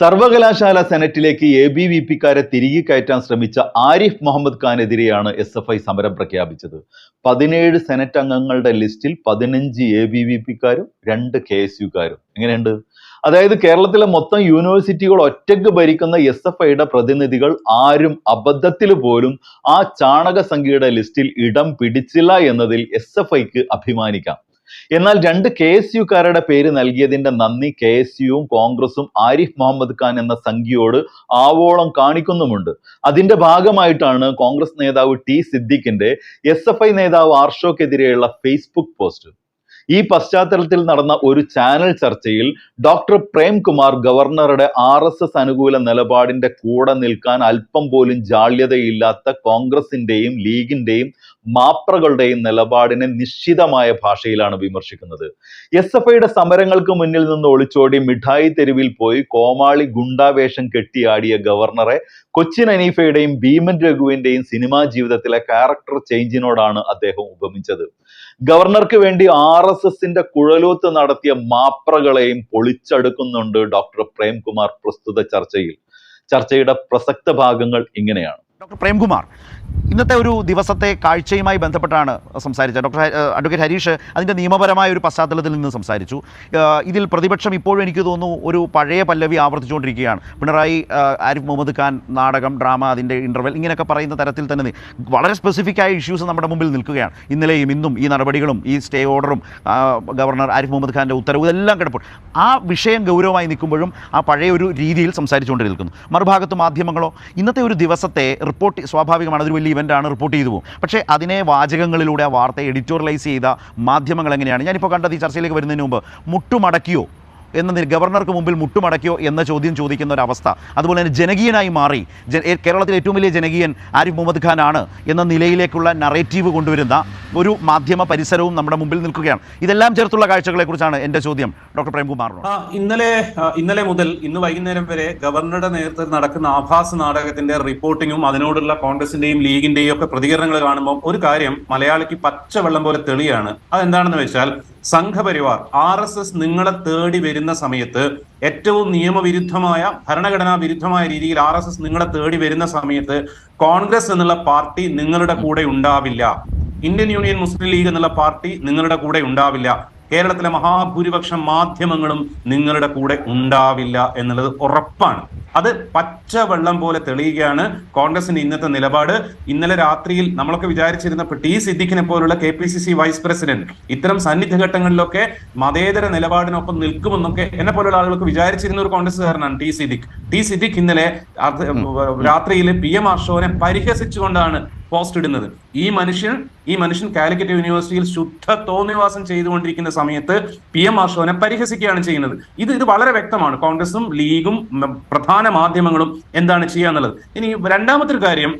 സർവകലാശാല സെനറ്റിലേക്ക് A B V പിക്കാരെ തിരികെ കയറ്റാൻ ശ്രമിച്ച ആരിഫ് മുഹമ്മദ് ഖാനെതിരെയാണ് എസ് എഫ് ഐ സമരം പ്രഖ്യാപിച്ചത്. പതിനേഴ് സെനറ്റ് അംഗങ്ങളുടെ ലിസ്റ്റിൽ പതിനഞ്ച് എ ബി വി പിക്കാരും രണ്ട് കെ എസ് യുക്കാരും എങ്ങനെയുണ്ട്? അതായത് കേരളത്തിലെ മൊത്തം യൂണിവേഴ്സിറ്റികൾ ഒറ്റയ്ക്ക് ഭരിക്കുന്ന എസ് എഫ് ഐയുടെ പ്രതിനിധികൾ ആരും അബദ്ധത്തിൽ പോലും ആ ചാണക സംഖ്യയുടെ ലിസ്റ്റിൽ ഇടം പിടിച്ചില്ല എന്നതിൽ എസ് എഫ് ഐക്ക് അഭിമാനിക്കാം. എന്നാൽ രണ്ട് കെ എസ് യുക്കാരുടെ പേര് നൽകിയതിന്റെ നന്ദി കെ എസ് യുവും കോൺഗ്രസും ആരിഫ് മുഹമ്മദ് ഖാൻ എന്ന സംഖ്യയോട് ആവോളം കാണിക്കുന്നുമുണ്ട്. അതിന്റെ ഭാഗമായിട്ടാണ് കോൺഗ്രസ് നേതാവ് ടി സിദ്ദിഖിന്റെ എസ് എഫ് ഐ നേതാവ് ആർഷോക്കെതിരെയുള്ള ഫേസ്ബുക്ക് പോസ്റ്റ്. ഈ പശ്ചാത്തലത്തിൽ നടന്ന ഒരു ചാനൽ ചർച്ചയിൽ ഡോക്ടർ പ്രേംകുമാർ ഗവർണറുടെ ആർ എസ് എസ് അനുകൂല നിലപാടിന്റെ കൂടെ നിൽക്കാൻ അല്പം പോലും ജാള്യതയില്ലാത്ത കോൺഗ്രസിന്റെയും ലീഗിന്റെയും മാപ്രകളുടെയും നിലപാടിനെ നിശ്ചിതമായ ഭാഷയിലാണ് വിമർശിക്കുന്നത്. എസ് എഫ് ഐയുടെ സമരങ്ങൾക്ക് മുന്നിൽ നിന്ന് ഒളിച്ചോടി മിഠായി തെരുവിൽ പോയി കോമാളി ഗുണ്ടാവേഷം കെട്ടിയാടിയ ഗവർണറെ കൊച്ചിൻ അനീഫയുടെയും ഭീമൻ രഘുവിന്റെയും സിനിമാ ജീവിതത്തിലെ ക്യാരക്ടർ ചേഞ്ചിനോടാണ് അദ്ദേഹം ഉപമിച്ചത്. ഗവർണർക്ക് വേണ്ടി ആർ എസ് എസിന്റെ കുഴലൂത്ത് നടത്തിയ മാപ്രകളെയും പൊളിച്ചടുക്കുന്നുണ്ട് ഡോക്ടർ പ്രേംകുമാർ പ്രസ്തുത ചർച്ചയിൽ. ചർച്ചയുടെ പ്രസക്ത ഭാഗങ്ങൾ ഇങ്ങനെയാണ്. ഡോക്ടർ പ്രേംകുമാർ ഇന്നത്തെ ഒരു ദിവസത്തെ കാഴ്ചയുമായി ബന്ധപ്പെട്ടാണ് സംസാരിച്ചത്. ഡോക്ടർ അഡ്വക്കേറ്റ് ഹരീഷ് അതിന്റെ നിയമപരമായ ഒരു പശ്ചാത്തലത്തിൽ നിന്ന് സംസാരിച്ചു. ഇതിൽ പ്രതിപക്ഷം ഇപ്പോഴും എനിക്ക് തോന്നുന്നു ഒരു പഴയ പല്ലവി ആവർത്തിച്ചുകൊണ്ടിരിക്കുകയാണ്. പിണറായി ആരിഫ് മുഹമ്മദ് ഖാൻ നാടകം ഡ്രാമ അതിന്റെ ഇന്റർവെൽ ഇങ്ങനെയൊക്കെ പറയുന്ന തരത്തിൽ തന്നെ വളരെ സ്പെസിഫിക് ആയ ഇഷ്യൂസ് നമ്മുടെ മുമ്പിൽ നിൽക്കുകയാണ്. ഇന്നലെയും ഇന്നും ഈ നടപടികളും ഈ സ്റ്റേ ഓർഡറും ഗവർണർ ആരിഫ് മുഹമ്മദ് ഖാന്റെ ഉത്തരവ് ഇതെല്ലാം കിടപ്പോൾ ആ വിഷയം ഗൗരവമായി നിൽക്കുമ്പോഴും ആ പഴയ ഒരു രീതിയിൽ സംസാരിച്ചുകൊണ്ട് നിൽക്കുന്നു മറുഭാഗത്ത് മാധ്യമങ്ങളോ ഇന്നത്തെ ഒരു ദിവസത്തെ റിപ്പോർട്ട് സ്വാഭാവികമാണ് അതൊരു വലിയ ഇവന്റാണ് റിപ്പോർട്ട് ചെയ്തു പോകും. പക്ഷേ അതിനെ വാചകങ്ങളിലൂടെ ആ വാർത്ത എഡിറ്റോറിയലൈസ് ചെയ്ത മാധ്യമങ്ങൾ എങ്ങനെയാണ്? ഞാനിപ്പോൾ കണ്ടത് ഈ ചർച്ചയിലേക്ക് വരുന്നതിന് മുമ്പ് മുട്ടുമടക്കിയോ? എന്ന ഗവർണർക്ക് മുമ്പിൽ മുട്ടുമടക്കിയോ എന്ന ചോദ്യം ചോദിക്കുന്ന ഒരു അവസ്ഥ അതുപോലെ തന്നെ ജനകീയനായി മാറി. കേരളത്തിലെ ഏറ്റവും വലിയ ജനകീയൻ ആരിഫ് മുഹമ്മദ് ഖാൻ ആണ് എന്ന നിലയിലേക്കുള്ള നറേറ്റീവ് കൊണ്ടുവരുന്ന ഒരു മാധ്യമ പരിസരവും നമ്മുടെ മുമ്പിൽ നിൽക്കുകയാണ്. ഇതെല്ലാം ചേർത്തുള്ള കാഴ്ചകളെക്കുറിച്ചാണ് എന്റെ ചോദ്യം ഡോക്ടർ പ്രേംകുമാറിനോട്. ഇന്നലെ ഇന്നലെ മുതൽ ഇന്ന് വൈകുന്നേരം വരെ ഗവർണറുടെ നേതൃത്വത്തിൽ നടക്കുന്ന ആഭാസ് നാടകത്തിന്റെ റിപ്പോർട്ടിങ്ങും അതിനോടുള്ള കോൺഗ്രസിന്റെയും ലീഗിന്റെയും ഒക്കെ പ്രതികരണങ്ങൾ കാണുമ്പോൾ ഒരു കാര്യം മലയാളിക്ക് പച്ചവെള്ളം പോലെ തെളിയാണ്. അതെന്താണെന്ന് വെച്ചാൽ സംഘപരിവാർ ആർ എസ് എസ് നിങ്ങളെ തേടി വരുന്ന സമയത്ത് ഏറ്റവും നിയമവിരുദ്ധമായ ഭരണഘടനാ വിരുദ്ധമായ രീതിയിൽ ആർ എസ് എസ് നിങ്ങളെ തേടി വരുന്ന സമയത്ത് കോൺഗ്രസ് എന്നുള്ള പാർട്ടി നിങ്ങളുടെ കൂടെ ഉണ്ടാവില്ല. ഇന്ത്യൻ യൂണിയൻ മുസ്ലിം ലീഗ് എന്നുള്ള പാർട്ടി നിങ്ങളുടെ കൂടെ ഉണ്ടാവില്ല. കേരളത്തിലെ മഹാഭൂരിപക്ഷം മാധ്യമങ്ങളും നിങ്ങളുടെ കൂടെ ഉണ്ടാവില്ല എന്നുള്ളത് ഉറപ്പാണ്. അത് പച്ചവെള്ളം പോലെ തെളിയുകയാണ് കോൺഗ്രസിന്റെ ഇന്നത്തെ നിലപാട്. ഇന്നലെ രാത്രിയിൽ നമ്മളൊക്കെ വിചാരിച്ചിരുന്ന ടി സിദ്ദിഖിനെ പോലുള്ള K P C C vice president ഇത്തരം സന്നിധ ഘട്ടങ്ങളിലൊക്കെ മതേതര നിലപാടിനൊപ്പം നിൽക്കുമെന്നൊക്കെ എന്നെ പോലുള്ള ആളുകൾക്ക് വിചാരിച്ചിരുന്ന ഒരു കോൺഗ്രസ്സുകാരനാണ് ടി സിദ്ദിഖ്. ടി സിദ്ദിഖ് ഇന്നലെ രാത്രിയിൽ പി എം ആർഷോനെ പരിഹസിച്ചുകൊണ്ടാണ് പോസ്റ്റ് ഇടുന്നത്. ഈ മനുഷ്യൻ ഈ മനുഷ്യൻ കാലിക്കറ്റ് യൂണിവേഴ്സിറ്റിയിൽ ശുദ്ധ തോന്നിവാസം ചെയ്തുകൊണ്ടിരിക്കുന്ന സമയത്ത് പി എം ആർഷോനെ പരിഹസിക്കുകയാണ് ചെയ്യുന്നത്. ഇത് ഇത് വളരെ വ്യക്തമാണ്. കോൺഗ്രസും ലീഗും പ്രധാന മാധ്യമങ്ങളും എന്താണ് ചെയ്യാന്നുള്ളത് ഇനി രണ്ടാമത്തെ ഒരു കാര്യം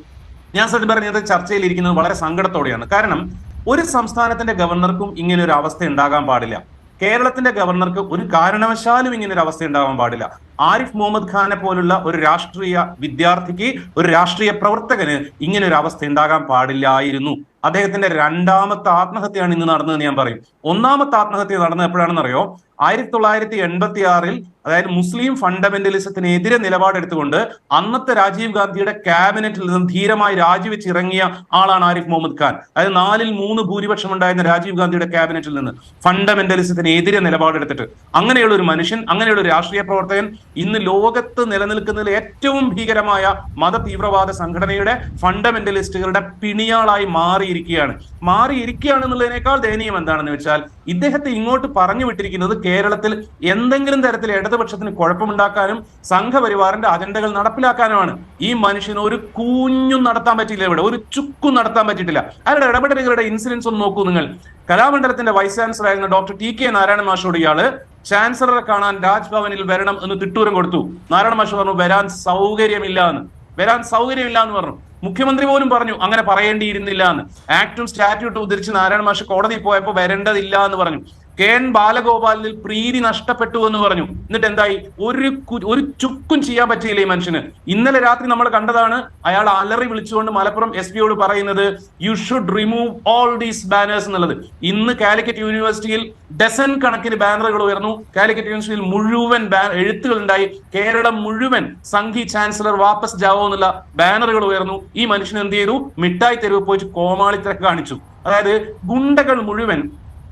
ഞാൻ സത്യം പറഞ്ഞത് ചർച്ചയിലിരിക്കുന്നത് വളരെ സങ്കടത്തോടെയാണ്. കാരണം ഒരു സംസ്ഥാനത്തിന്റെ ഗവർണർക്കും ഇങ്ങനെ ഒരു അവസ്ഥ ഉണ്ടാകാൻ പാടില്ല. കേരളത്തിന്റെ ഗവർണർക്ക് ഒരു കാരണവശാലും ഇങ്ങനെ ഒരു അവസ്ഥ ഉണ്ടാകാൻ പാടില്ല. ആരിഫ് മുഹമ്മദ് ഖാനെ പോലുള്ള ഒരു രാഷ്ട്രീയ വിദ്യാർത്ഥിക്ക് ഒരു രാഷ്ട്രീയ പ്രവർത്തകന് ഇങ്ങനെ ഒരു അവസ്ഥ ഉണ്ടാകാൻ പാടില്ലായിരുന്നു. അദ്ദേഹത്തിന്റെ രണ്ടാമത്തെ ആത്മഹത്യയാണ് ഇന്ന് നടന്നതെന്ന് ഞാൻ പറയും. ഒന്നാമത്തെ ആത്മഹത്യ നടന്നത് എപ്പോഴാണെന്നറിയോ? ആയിരത്തി തൊള്ളായിരത്തി എൺപത്തി ആറിൽ അതായത് മുസ്ലിം ഫണ്ടമെന്റലിസത്തിനെതിരെ നിലപാടെടുത്തുകൊണ്ട് അന്നത്തെ രാജീവ് ഗാന്ധിയുടെ ക്യാബിനറ്റിൽ നിന്നും ധീരമായി രാജിവെച്ച് ഇറങ്ങിയ ആളാണ് ആരിഫ് മുഹമ്മദ് ഖാൻ. അതായത് നാലിൽ മൂന്ന് ഭൂരിപക്ഷം ഉണ്ടായിരുന്ന രാജീവ് ഗാന്ധിയുടെ ക്യാബിനറ്റിൽ നിന്ന് ഫണ്ടമെന്റലിസത്തിനെതിരെ നിലപാടെടുത്തിട്ട്. അങ്ങനെയുള്ള ഒരു മനുഷ്യൻ അങ്ങനെയുള്ള ഒരു രാഷ്ട്രീയ പ്രവർത്തകൻ ഇന്ന് ലോകത്ത് നിലനിൽക്കുന്നതിൽ ഏറ്റവും ഭീകരമായ മത തീവ്രവാദ സംഘടനയുടെ ഫണ്ടമെന്റലിസ്റ്റുകളുടെ പിണിയാളായി മാറിയിരിക്കുകയാണ്. മാറിയിരിക്കുകയാണ് എന്നുള്ളതിനേക്കാൾ ദയനീയം എന്താണെന്ന് വെച്ചാൽ ഇദ്ദേഹത്തെ ഇങ്ങോട്ട് പറഞ്ഞു വിട്ടിരിക്കുന്നത് കേരളത്തിൽ എന്തെങ്കിലും തരത്തിൽ ഇടതുപക്ഷത്തിന് കുഴപ്പമുണ്ടാക്കാനും സംഘപരിവാറിന്റെ അജണ്ടകൾ നടപ്പിലാക്കാനുമാണ്. ഈ മനുഷ്യന് ഒരു കൂഞ്ഞും നടത്താൻ പറ്റിയില്ല ഇവിടെ. ഒരു ചുക്കും നടത്താൻ പറ്റിയിട്ടില്ല. അയാളുടെ ഇടപെടലുകളുടെ ഇൻസിഡൻസ് ഒന്ന് നോക്കൂ നിങ്ങൾ. കലാമണ്ഡലത്തിന്റെ വൈസ് ചാൻസലർ ആയിരുന്ന ഡോക്ടർ ടി കെ നാരായണ മാഷോട് ഇയാൾ ചാൻസലറെ കാണാൻ രാജ്ഭവനിൽ വരണം എന്ന് തിട്ടൂരം കൊടുത്തു. നാരായണ മാഷ് പറഞ്ഞു വരാൻ സൗകര്യമില്ല എന്ന് വരാൻ സൗകര്യമില്ല എന്ന് പറഞ്ഞു. മുഖ്യമന്ത്രി പോലും പറഞ്ഞു അങ്ങനെ പറയേണ്ടിയിരുന്നില്ല എന്ന്. ആക്ടും സ്റ്റാറ്റ്യൂട്ടും ഉദ്ധരിച്ച് നാരായണ മാഷ് കോടതിയിൽ പോയപ്പോൾ വരേണ്ടതില്ല എന്ന് പറഞ്ഞു. കെ എൻ ബാലഗോപാലിൽ പ്രീതി നഷ്ടപ്പെട്ടു എന്ന് പറഞ്ഞു. എന്നിട്ട് എന്തായി ഒരു ഒരു ചുക്കും ചെയ്യാൻ പറ്റിയില്ല ഈ മനുഷ്യന്. ഇന്നലെ രാത്രി നമ്മൾ കണ്ടതാണ് അയാൾ അലറി വിളിച്ചുകൊണ്ട് മലപ്പുറം എസ് പിയോട് പറയുന്നത് you should remove all these banners എന്നുള്ളത്. ഇന്ന് കാലിക്കറ്റ് യൂണിവേഴ്സിറ്റിയിൽ ഡസൻ കണക്കിന് ബാനറുകൾ ഉയർന്നു. കാലിക്കറ്റ് യൂണിവേഴ്സിറ്റിയിൽ മുഴുവൻ എഴുത്തുകൾ ഉണ്ടായി കേരളം മുഴുവൻ സംഘി ചാൻസലർ വാപ്പസ് ജാവോ എന്നുള്ള ബാനറുകൾ ഉയർന്നു. ഈ മനുഷ്യൻ എന്ത് ചെയ്തു? മിഠായി തെരുവ് പോയിട്ട് കോമാളിത്തരം കാണിച്ചു. അതായത് ഗുണ്ടകൾ മുഴുവൻ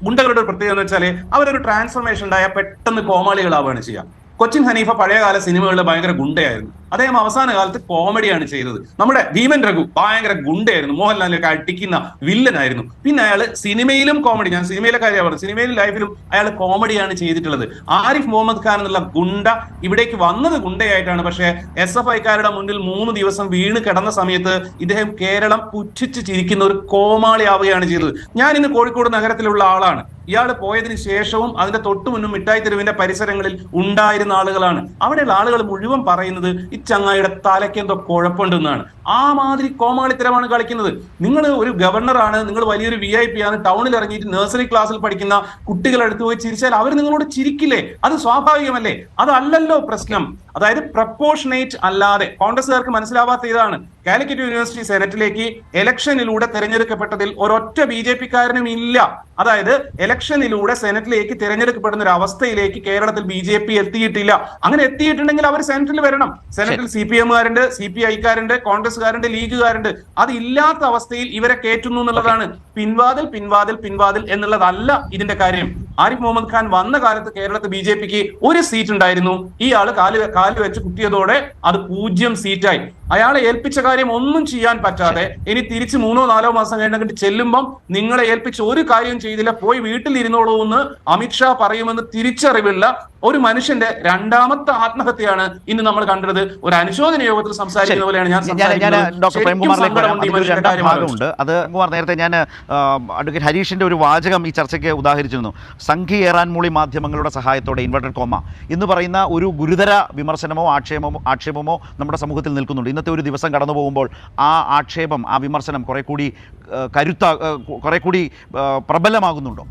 ഗുണ്ടകളുടെ ഒരു പ്രത്യേകത എന്ന് വെച്ചാൽ അവരൊരു ട്രാൻസ്ഫർമേഷൻ ഉണ്ടായാൽ പെട്ടെന്ന് കോമാളികളാവുകയാണ് ചെയ്യുക. കൊച്ചിൻ ഹനീഫ പഴയകാല സിനിമകളിൽ ഭയങ്കര ഗുണ്ടയായിരുന്നു. അദ്ദേഹം അവസാന കാലത്ത് കോമഡിയാണ് ചെയ്തത്. നമ്മുടെ ഭീമൻ രഘു ഭയങ്കര ഗുണ്ടയായിരുന്നു. മോഹൻലാലിനൊക്കെ അടിക്കുന്ന വില്ലനായിരുന്നു പിന്നെ അയാൾ സിനിമയിലും കോമഡി ഞാൻ സിനിമയിലെ കാര്യം പറഞ്ഞു. സിനിമയിലും ലൈഫിലും അയാൾ കോമഡിയാണ് ചെയ്തിട്ടുള്ളത്. ആരിഫ് മുഹമ്മദ് ഖാൻ എന്നുള്ള ഗുണ്ട ഇവിടേക്ക് വന്നത് ഗുണ്ടയായിട്ടാണ്. പക്ഷേ എസ് എഫ് ഐക്കാരുടെ മുന്നിൽ മൂന്ന് ദിവസം വീണ് കിടന്ന സമയത്ത് ഇദ്ദേഹം കേരളം പുച്ഛിച്ച് ചിരിക്കുന്ന ഒരു കോമാളിയാവുകയാണ് ചെയ്തത്. ഞാൻ ഇന്ന് കോഴിക്കോട് നഗരത്തിലുള്ള ആളാണ്. ഇയാൾ പോയതിന് ശേഷവും അതിന്റെ തൊട്ടു മുന്നും മിഠായി തെരുവിന്റെ പരിസരങ്ങളിൽ ഉണ്ടായിരുന്ന ആളുകളാണ്. അവിടെയുള്ള ആളുകൾ മുഴുവൻ പറയുന്നത് ഈ ചങ്ങായിയുടെ തലയ്ക്ക് എന്തോ കുഴപ്പമുണ്ടെന്നാണ്. ആ മാതിരി കോമാളിത്തരമാണ് കളിക്കുന്നത്. നിങ്ങൾ ഒരു ഗവർണറാണ് നിങ്ങൾ വലിയൊരു വി ഐ പി ആണ് ടൗണിൽ ഇറങ്ങിയിട്ട് നഴ്സറി ക്ലാസ്സിൽ പഠിക്കുന്ന കുട്ടികളെടുത്ത് പോയി ചിരിച്ചാൽ അവർ നിങ്ങളോട് ചിരിക്കില്ലേ? അത് സ്വാഭാവികമല്ലേ? അതല്ലല്ലോ പ്രശ്നം. അതായത് പ്രപ്പോർഷനേറ്റ് അല്ലാതെ. കോൺഗ്രസ്സുകാർക്ക് മനസ്സിലാവാത്ത ഇതാണ്. കാലിക്കറ്റ് യൂണിവേഴ്സിറ്റി സെനറ്റിലേക്ക് ഇലക്ഷനിലൂടെ തെരഞ്ഞെടുക്കപ്പെട്ടതിൽ ഒരൊറ്റ ബി ജെ പിക്കാരനും ഇല്ല. അതായത് ഇലക്ഷനിലൂടെ സെനറ്റിലേക്ക് തിരഞ്ഞെടുക്കപ്പെടുന്ന ഒരു അവസ്ഥയിലേക്ക് കേരളത്തിൽ ബി ജെ പി എത്തിയിട്ടില്ല. അങ്ങനെ എത്തിയിട്ടുണ്ടെങ്കിൽ അവർ സെനറ്റിൽ വരണം. സെനറ്റിൽ സി പി എമ്മുകാരുണ്ട് സി പി ഐക്കാരുണ്ട് കോൺഗ്രസ്സുകാരുണ്ട് ലീഗുകാരുണ്ട് അത് ഇല്ലാത്ത അവസ്ഥയിൽ ഇവരെ കയറ്റുന്നു എന്നുള്ളതാണ് പിൻവാതിൽ പിൻവാതിൽ പിൻവാതിൽ എന്നുള്ളതല്ല ഇതിന്റെ കാര്യം. ആരിഫ് മുഹമ്മദ് ഖാൻ വന്ന കാലത്ത് കേരളത്തിൽ ബി ജെ പിക്ക് ഒരു സീറ്റ് ഉണ്ടായിരുന്നു. ഈ ആൾ കാൽ കാൽ വെച്ച് കുത്തിയതോടെ അത് പൂജ്യം സീറ്റായി അയാളെ ഏൽപ്പിച്ച കാര്യം ഒന്നും ചെയ്യാൻ പറ്റാതെ ഇനി തിരിച്ച് മൂന്നോ നാലോ മാസം കഴിഞ്ഞിട്ട് ചെല്ലുമ്പം നിങ്ങളെ ഏൽപ്പിച്ച ഒരു കാര്യം ചെയ്തില്ല. പോയി വീട്ടിലിരുന്നോളൂ എന്ന് അമിത്ഷാ പറയുമെന്ന് തിരിച്ചറിവുള്ള ഒരു മനുഷ്യന്റെ രണ്ടാമത്തെ ആത്മഹത്യയാണ് ഇന്ന് നമ്മൾ കണ്ടത്. ഒരു അനുശോചന യോഗത്തിൽ സംസാരിക്കുന്ന പോലെയാണ് ഞാൻ. ഡോക്ടർ പ്രേംകുമാറിലേക്ക്. അത് നേരത്തെ ഞാൻ അഡ്വക്കേറ്റ് ഹരീഷിന്റെ ഒരു വാചകം ഈ ചർച്ചയ്ക്ക് ഉദാഹരിച്ചിരുന്നു. സംഘി ഏറാൻമൂളി മാധ്യമങ്ങളുടെ സഹായത്തോടെ ഇൻവെർട്ടഡ് കോമ എന്ന് പറയുന്ന ഒരു ഗുരുതര വിമർശനമോ ആക്ഷേപമോ ആക്ഷേപമോ നമ്മുടെ സമൂഹത്തിൽ നിൽക്കുന്നുണ്ട്. ഇന്നത്തെ ഒരു ദിവസം കടന്നു പോകുമ്പോൾ ആ ആക്ഷേപം ആ വിമർശനം കുറെ കൂടി കരുത്ത കുറെ കൂടി പ്രബലമാകുന്നുണ്ടോ?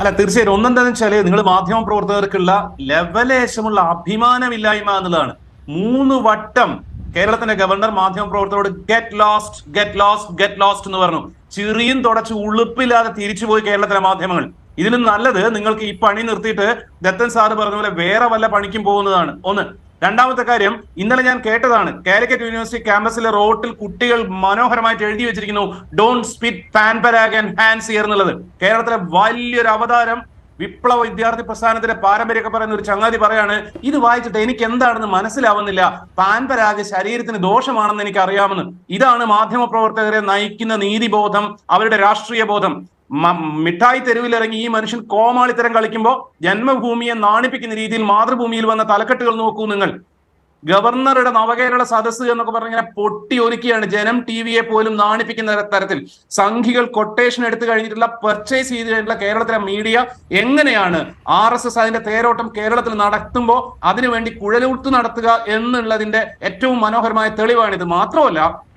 അല്ല തീർച്ചയായും ഒന്നെന്താണെന്ന് വെച്ചാൽ നിങ്ങൾ മാധ്യമ പ്രവർത്തകർക്കുള്ള ലവലേശമുള്ള അഭിമാനമില്ലായ്മ എന്നുള്ളതാണ്. മൂന്ന് വട്ടം കേരളത്തിന്റെ ഗവർണർ മാധ്യമ പ്രവർത്തകരോട് get lost get lost get lost എന്ന് പറഞ്ഞു. ചിറിയും തുടച്ച് ഉളുപ്പില്ലാതെ തിരിച്ചുപോയി കേരളത്തിലെ മാധ്യമങ്ങൾ. ഇതിലും നല്ലത് നിങ്ങൾക്ക് ഈ പണി നിർത്തിയിട്ട് ദത്തൻ സാറ് പറഞ്ഞ പോലെ വേറെ വല്ല പണിക്കും പോകുന്നതാണ്. ഒന്ന്. രണ്ടാമത്തെ കാര്യം ഇന്നലെ ഞാൻ കേട്ടതാണ് കാലിക്കറ്റ് യൂണിവേഴ്സിറ്റി ക്യാമ്പസിലെ റോട്ടിൽ കുട്ടികൾ മനോഹരമായിട്ട് എഴുതി വെച്ചിരിക്കുന്നു don't spit Pan Parag and hands here എന്നുള്ളത്. കേരളത്തിലെ വലിയൊരു അവതാരം വിപ്ലവ വിദ്യാർത്ഥി പ്രസ്ഥാനത്തിന്റെ പാരമ്പര്യമൊക്കെ പറയുന്ന ഒരു ചങ്ങാതി പറയാണ് ഇത് വായിച്ചിട്ട് എനിക്ക് എന്താണെന്ന് മനസ്സിലാവുന്നില്ല. പാൻ പരാഗ് ശരീരത്തിന് ദോഷമാണെന്ന് എനിക്ക് അറിയാമെന്ന് ഇതാണ് മാധ്യമ പ്രവർത്തകരെ നയിക്കുന്ന നീതിബോധം അവരുടെ രാഷ്ട്രീയ ബോധം മിഠായി തെരുവിലിറങ്ങി ഈ മനുഷ്യൻ കോമാളിത്തരം കളിക്കുമ്പോൾ ജന്മഭൂമിയെ നാണിപ്പിക്കുന്ന രീതിയിൽ മാതൃഭൂമിയിൽ വന്ന തലക്കെട്ടുകൾ നോക്കൂ നിങ്ങൾ. ഗവർണറുടെ നവകേരള സദസ്സ് എന്നൊക്കെ പറഞ്ഞാൽ പൊട്ടി ഒരുക്കിയാണ് ജനം ടി വിയെ പോലും നാണിപ്പിക്കുന്ന തരത്തിൽ. സംഘികൾ കൊട്ടേഷൻ എടുത്തു കഴിഞ്ഞിട്ടുള്ള പർച്ചേസ് ചെയ്ത് കഴിഞ്ഞിട്ടുള്ള കേരളത്തിലെ മീഡിയ എങ്ങനെയാണ് ആർ എസ് എസ് അതിന്റെ തേരോട്ടം കേരളത്തിൽ നടത്തുമ്പോൾ അതിനുവേണ്ടി കുഴലൂത്ത് നടത്തുക എന്നുള്ളതിന്റെ ഏറ്റവും മനോഹരമായ തെളിവാണിത്. മാത്രമല്ല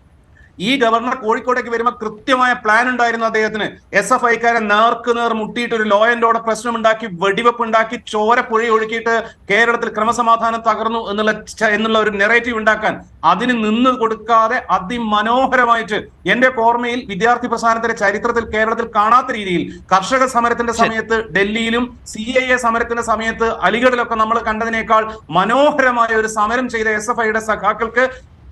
ഈ ഗവർണർ കോഴിക്കോടേക്ക് വരുമ്പോൾ കൃത്യമായ പ്ലാൻ ഉണ്ടായിരുന്നു അദ്ദേഹത്തിന്. എസ് എഫ് ഐക്കാരെ നേർക്ക് നേർ മുട്ടിയിട്ട് ഒരു ലോ ആൻഡ് ഓർഡർ പ്രശ്നം ഉണ്ടാക്കി വെടിവെപ്പ് ഉണ്ടാക്കി ചോര പുഴ ഒഴുക്കിയിട്ട് കേരളത്തിൽ ക്രമസമാധാനം തകർന്നു എന്നുള്ള എന്നുള്ള ഒരു നെറേറ്റീവ് ഉണ്ടാക്കാൻ അതിന് നിന്ന് കൊടുക്കാതെ അതിമനോഹരമായിട്ട് എന്റെ ഓർമ്മയിൽ വിദ്യാർത്ഥി പ്രസ്ഥാനത്തിന്റെ ചരിത്രത്തിൽ കേരളത്തിൽ കാണാത്ത രീതിയിൽ കർഷക സമരത്തിന്റെ സമയത്ത് ഡൽഹിയിലും സി ഐ എ സമരത്തിന്റെ സമയത്ത് അലിഗഡിലൊക്കെ നമ്മൾ കണ്ടതിനേക്കാൾ മനോഹരമായ ഒരു സമരം ചെയ്ത എസ് എഫ് ഐയുടെ സഖാക്കൾക്ക്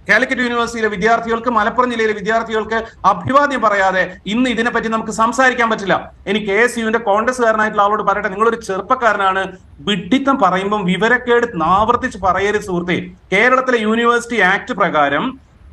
കാലിക്കറ്റ് യൂണിവേഴ്സിറ്റിയിലെ വിദ്യാർത്ഥികൾക്ക് മലപ്പുറം ജില്ലയിലെ വിദ്യാർത്ഥികൾക്ക് അഭിവാദ്യം പറയാതെ ഇന്ന് ഇതിനെപ്പറ്റി നമുക്ക് സംസാരിക്കാൻ പറ്റില്ല. എനിക്ക് കെ എസ് യുവിന്റെ കോൺഗ്രസ്സുകാരനായിട്ടുള്ള ആളോട് പറയട്ടെ. നിങ്ങളൊരു ചെറുപ്പക്കാരനാണ്. വിഡ്ഢിത്തം പറയുമ്പം വിവരക്കേട് ആവർത്തിച്ച് പറയരുത് സുഹൃത്തെ. കേരളത്തിലെ യൂണിവേഴ്സിറ്റി ആക്ട് പ്രകാരം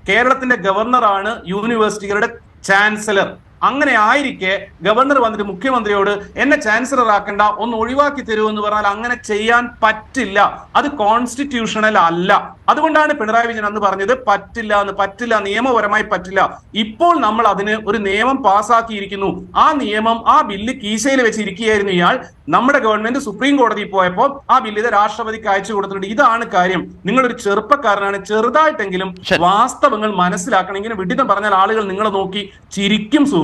കേരളത്തിന്റെ ഗവർണറാണ് യൂണിവേഴ്സിറ്റികളുടെ ചാൻസലർ അങ്ങനെ ആയിരിക്കെ ഗവർണർ വന്നിട്ട് മുഖ്യമന്ത്രിയോട് എന്നെ ചാൻസലർ ആക്കണ്ട ഒന്ന് ഒഴിവാക്കി തരൂ എന്ന് പറഞ്ഞാൽ അങ്ങനെ ചെയ്യാൻ പറ്റില്ല. അത് കോൺസ്റ്റിറ്റ്യൂഷണൽ അല്ല. അതുകൊണ്ടാണ് പിണറായി വിജയൻ അന്ന് പറഞ്ഞത് പറ്റില്ല എന്ന് പറ്റില്ല നിയമപരമായി പറ്റില്ല. ഇപ്പോൾ നമ്മൾ അതിന് ഒരു നിയമം പാസ്സാക്കിയിരിക്കുന്നു ആ നിയമം ആ ബില്ല് കീശയിൽ വെച്ചിരിക്കുകയായിരുന്നു ഇയാൾ. നമ്മുടെ ഗവൺമെന്റ് സുപ്രീം കോടതിയിൽ പോയപ്പോൾ ആ ബില്ല് ഇത് രാഷ്ട്രപതിക്ക് അയച്ചു കൊടുത്തിട്ടുണ്ട്. ഇതാണ് കാര്യം. നിങ്ങളൊരു ചെറുപ്പക്കാരനാണ് ചെറുതായിട്ടെങ്കിലും വാസ്തവങ്ങൾ മനസ്സിലാക്കണം. ഇങ്ങനെ വിഡിതം പറഞ്ഞാൽ ആളുകൾ നിങ്ങളെ നോക്കി ചിരിക്കും